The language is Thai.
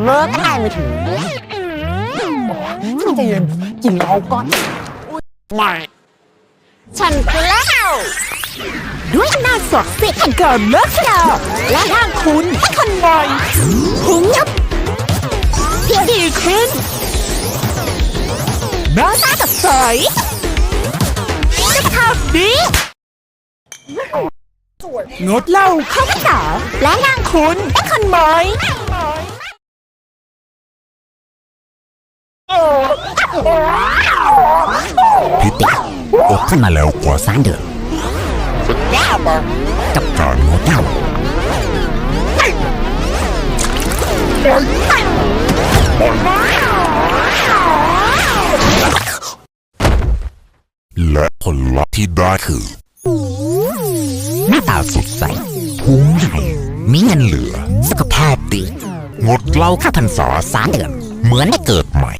เลิกก็ได้ไม่ถึงฉันใจเย็นกินเหล้าก่อนไม่ฉันกล้าวด้วยอำนาจศักดิ์สิทธิ์แห่งการเลิกเลิกและร่างคุณให้คนใหม่หุงยับเพียงดีขึ้นหน้าตาสดใสจะทำดีงดเหล้าเข้าพรรษาและร่างคุณให้คนใหม่ พี่ติ๊กอดทนมาแล้วกว่าสามเดือนสุดยอดเลยกับการงดเหล้าและผลลัพธ์ที่ได้คือหน้าตาสดใสพุงใหญ่มีเงินเหลือ สุขภาพดี งดเหล้าค่าพรรษาสามเดือน เหมือนได้เกิดใหม่